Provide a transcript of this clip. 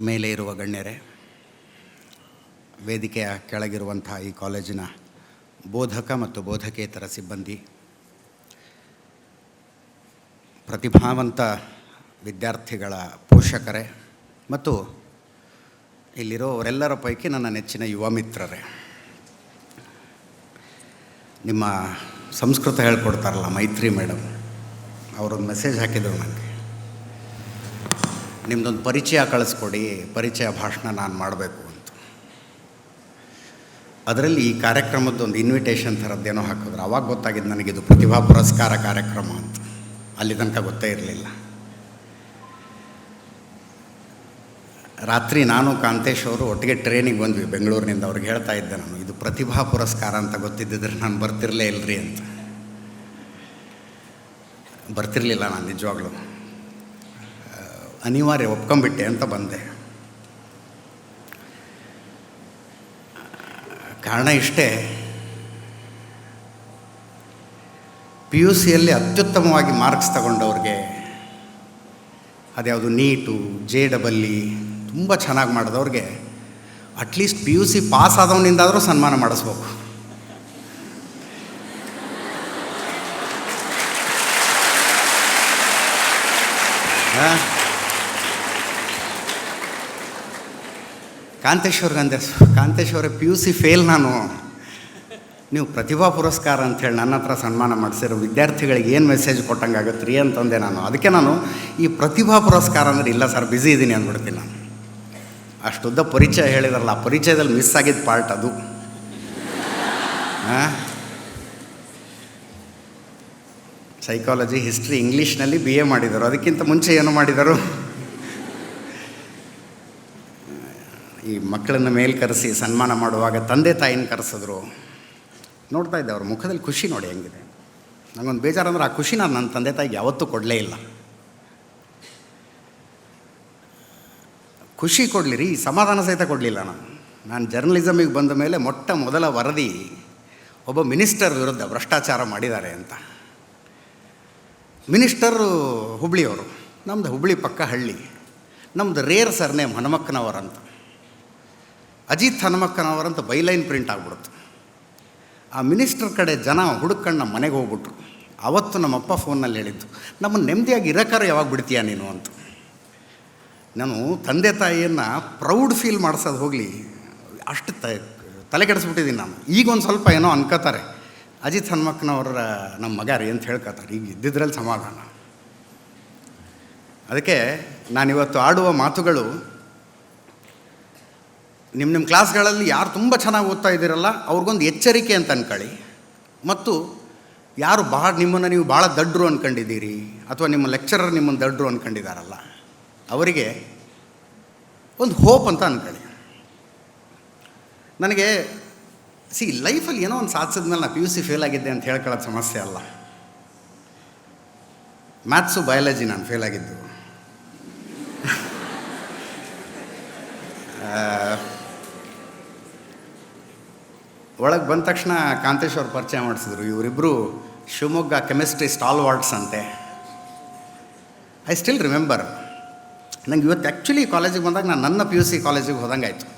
ಮೇಲೆ ಇರುವ ಗಣ್ಯರೇ, ವೇದಿಕೆಯ ಕೆಳಗಿರುವಂಥ ಈ ಕಾಲೇಜಿನ ಬೋಧಕ ಮತ್ತು ಬೋಧಕೇತರ ಸಿಬ್ಬಂದಿ, ಪ್ರತಿಭಾವಂತ ವಿದ್ಯಾರ್ಥಿಗಳ ಪೋಷಕರೇ ಮತ್ತು ಇಲ್ಲಿರೋವರೆಲ್ಲರ ಪೈಕಿ ನನ್ನ ನೆಚ್ಚಿನ ಯುವ ಮಿತ್ರರೇ. ನಿಮ್ಮ ಸಂಸ್ಕೃತ ಹೇಳ್ಕೊಡ್ತಾರಲ್ಲ ಮೈತ್ರಿ ಮೇಡಮ್, ಅವರೊಂದು ಮೆಸೇಜ್ ಹಾಕಿದರು ನನಗೆ ನಿಮ್ಮದೊಂದು ಪರಿಚಯ ಕಳಿಸ್ಕೊಡಿ, ಪರಿಚಯ ಭಾಷಣ ನಾನು ಮಾಡಬೇಕು ಅಂತ. ಅದರಲ್ಲಿ ಈ ಕಾರ್ಯಕ್ರಮದ ಒಂದು ಇನ್ವಿಟೇಷನ್ ಥರದ್ದೇನೋ ಹಾಕಿದ್ರು. ಅವಾಗ ಗೊತ್ತಾಗಿದ್ದು ನನಗಿದು ಪ್ರತಿಭಾ ಪುರಸ್ಕಾರ ಕಾರ್ಯಕ್ರಮ ಅಂತ. ಅಲ್ಲಿ ತನಕ ಗೊತ್ತೇ ಇರಲಿಲ್ಲ. ರಾತ್ರಿ ನಾನು ಕಾಂತೇಶ್ ಅವರು ಒಟ್ಟಿಗೆ ಟ್ರೈನಿಗೆ ಬಂದ್ವಿ. ಬೆಂಗಳೂರಿನಿಂದ ಅವ್ರಿಗೆ ಹೇಳ್ತಾ ಇದ್ದೆ ನಾನು, ಇದು ಪ್ರತಿಭಾ ಪುರಸ್ಕಾರ ಅಂತ ಗೊತ್ತಿದ್ದಿದ್ರೆ ನಾನು ಬರ್ತಿರಲೇ ಇಲ್ಲರಿ ಅಂತ. ಬರ್ತಿರಲಿಲ್ಲ ನಾನು ನಿಜವಾಗ್ಲೂ. ಅನಿವಾರ್ಯ ಒಪ್ಕೊಂಬಿಟ್ಟೆ ಅಂತ ಬಂದೆ. ಕಾರಣ ಇಷ್ಟೇ ಪಿ ಯು ಸಿಯಲ್ಲಿ ಅತ್ಯುತ್ತಮವಾಗಿ ಮಾರ್ಕ್ಸ್ ತಗೊಂಡವ್ರಿಗೆ ಅದ್ಯಾವುದು ನೀಟು, ಜೆ ಡಬಲ್ ಇ, ತುಂಬ ಚೆನ್ನಾಗಿ ಮಾಡಿದವ್ರಿಗೆ at least P U C pass ಆದವನಿಂದಾದರೂ ಸನ್ಮಾನ ಮಾಡಿಸ್ಬೇಕು. ಹಾಂ? ಕಾಂತೇಶ್ವರ್ಗೆ ಅಂದೆ Kanteshwara P U C fail ನಾನು. ನೀವು ಪ್ರತಿಭಾ ಪುರಸ್ಕಾರ ಅಂಥೇಳಿ ನನ್ನ ಹತ್ರ ಸನ್ಮಾನ ಮಾಡಿಸಿರೋ ವಿದ್ಯಾರ್ಥಿಗಳಿಗೆ ಏನು ಮೆಸೇಜ್ ಕೊಟ್ಟಂಗಾಗುತ್ತೆ ರೀ ಅಂತಂದೆ ನಾನು. ಅದಕ್ಕೆ ನಾನು ಈ ಪ್ರತಿಭಾ ಪುರಸ್ಕಾರ ಅಂದ್ರೆ ಇಲ್ಲ ಸರ್ ಬ್ಯುಸಿ ಇದ್ದೀನಿ ಅಂದ್ಬಿಡ್ತೀನಿ ನಾನು. ಅಷ್ಟುದ್ದ ಪರಿಚಯ ಹೇಳಿದಾರಲ್ಲ, ಆ ಪರಿಚಯದಲ್ಲಿ ಮಿಸ್ ಆಗಿದ್ದ ಪಾರ್ಟ್ ಅದು. ಸೈಕಾಲಜಿ ಹಿಸ್ಟ್ರಿ ಇಂಗ್ಲೀಷ್ನಲ್ಲಿ ಬಿ ಎ ಮಾಡಿದರು. ಅದಕ್ಕಿಂತ ಮುಂಚೆ ಏನು ಮಾಡಿದರು? ಈ ಮಕ್ಕಳನ್ನು ಮೇಲೆ ಕರೆಸಿ ಸನ್ಮಾನ ಮಾಡುವಾಗ ತಂದೆ ತಾಯಿನ ಕರೆಸಿದ್ರು. ನೋಡ್ತಾ ಇದ್ದೆ ಅವ್ರ ಮುಖದಲ್ಲಿ ಖುಷಿ ನೋಡಿ ಹೆಂಗಿದೆ. ನನಗೊಂದು ಬೇಜಾರಂದ್ರೆ ಆ ಖುಷಿ ನಾನು ನನ್ನ ತಂದೆ ತಾಯಿಗೆ ಯಾವತ್ತೂ ಕೊಡಲೇ ಇಲ್ಲ. ಖುಷಿ ಕೊಡಲಿ ರೀ ಸಮಾಧಾನ ಸಹಿತ ಕೊಡಲಿಲ್ಲ ನಾನು. ನಾನು ಜರ್ನಲಿಸಮಿಗೆ ಬಂದ ಮೇಲೆ ಮೊಟ್ಟ ಮೊದಲ ವರದಿ ಒಬ್ಬ ಮಿನಿಸ್ಟರ್ ವಿರುದ್ಧ ಭ್ರಷ್ಟಾಚಾರ ಮಾಡಿದ್ದಾರೆ ಅಂತ. ಮಿನಿಸ್ಟರು ಹುಬ್ಳಿಯವರು ನಮ್ಮದು ಹುಬ್ಳಿ ಪಕ್ಕ ಹಳ್ಳಿ ನಮ್ಮದು ರೇರ್ ಸರ್ನೇಮ್ ಹನುಮಕ್ಕನವರಂತ ಅಜಿತ್ ಹನುಮಕ್ಕನವರಂತ ಬೈಲೈನ್ ಪ್ರಿಂಟ್ ಆಗ್ಬಿಡ್ತು ಆ ಮಿನಿಸ್ಟರ್ ಕಡೆ ಜನ ಹುಡುಕಣ್ಣ ಮನೆಗೆ ಹೋಗ್ಬಿಟ್ರು. ಅವತ್ತು ನಮ್ಮಪ್ಪ ಫೋನಲ್ಲಿ ಹೇಳಿದ್ದು ನಮ್ಮನ್ನು ನೆಮ್ಮದಿಯಾಗಿ ಇರಕಾರ ಯಾವಾಗ ಬಿಡ್ತೀಯ ನೀನು? ಅಂತ. ನಾನು ತಂದೆ ತಾಯಿಯನ್ನು ಪ್ರೌಡ್ ಫೀಲ್ ಮಾಡಿಸೋದು ಹೋಗಲಿ, ಅಷ್ಟು ತ, ತಲೆ ಕೆಡಿಸ್ಬಿಟ್ಟಿದ್ದೀನಿ ನಾನು. ಈಗ ಒಂದು ಸ್ವಲ್ಪ ಏನೋ ಅನ್ಕೋತಾರೆ. ಅಜಿತ್ ಹನುಮಕ್ಕನವರ ನಮ್ಮ ಮಗ ರೀ ಅಂತ ಹೇಳ್ಕೊತಾರೆ. ಈಗ ಇದ್ದಿದ್ರಲ್ಲಿ ಸಮಾಧಾನ. ಅದಕ್ಕೆ ನಾನಿವತ್ತು ಆಡುವ ಮಾತುಗಳು ನಿಮ್ಮ ನಿಮ್ಮ ಕ್ಲಾಸ್ಗಳಲ್ಲಿ ಯಾರು ತುಂಬ ಚೆನ್ನಾಗಿ ಓದ್ತಾ ಇದ್ದೀರಲ್ಲ, ಅವ್ರಿಗೊಂದು ಎಚ್ಚರಿಕೆ ಅಂತ ಅನ್ಕೊಳ್ಳಿ. ಮತ್ತು ಯಾರು ಭಾಳ ನಿಮ್ಮನ್ನು ನೀವು ಭಾಳ ದಡ್ಡರು ಅಂದ್ಕೊಂಡಿದ್ದೀರಿ ಅಥವಾ ನಿಮ್ಮ ಲೆಕ್ಚರರ್ ನಿಮ್ಮನ್ನು ದಡ್ರು ಅಂದ್ಕೊಂಡಿದ್ದಾರಲ್ಲ ಅವರಿಗೆ ಒಂದು ಹೋಪ್ ಅಂತ ಅಂದ್ಕೊಳ್ಳಿ ನನಗೆ ಸಿ ಲೈಫಲ್ಲಿ ಏನೋ ಒಂದು ಸಾಧಿಸಿದ ಮೇಲೆ ನಾನು ಪಿ ಯು ಸಿ ಫೇಲ್ ಆಗಿದ್ದೆ ಅಂತ ಹೇಳ್ಕೊಳ್ಳೋದು ಸಮಸ್ಯೆ ಅಲ್ಲ. ಮ್ಯಾಥ್ಸು ಬಯಾಲಜಿ ನಾನು ಫೇಲ್ ಆಗಿದ್ದು. ಒಳಗೆ ಬಂದ ತಕ್ಷಣ ಕಾಂತೇಶ್ ಅವ್ರು ಪರಿಚಯ ಮಾಡಿಸಿದ್ರು. ಇವರಿಬ್ಬರು ಶಿವಮೊಗ್ಗ ಕೆಮಿಸ್ಟ್ರಿ ಸ್ಟಾಲ್ ವಾರ್ಡ್ಸ್ ಅಂತೆ. ಐ ಸ್ಟಿಲ್ ರಿಮೆಂಬರ್ ನಂಗೆ ಇವತ್ತು ಆ್ಯಕ್ಚುಲಿ ಕಾಲೇಜಿಗೆ ಬಂದಾಗ ನಾನು ನನ್ನ ಪಿ ಯು ಸಿ ಕಾಲೇಜಿಗೆ ಹೋದಂಗಾಯ್ತು.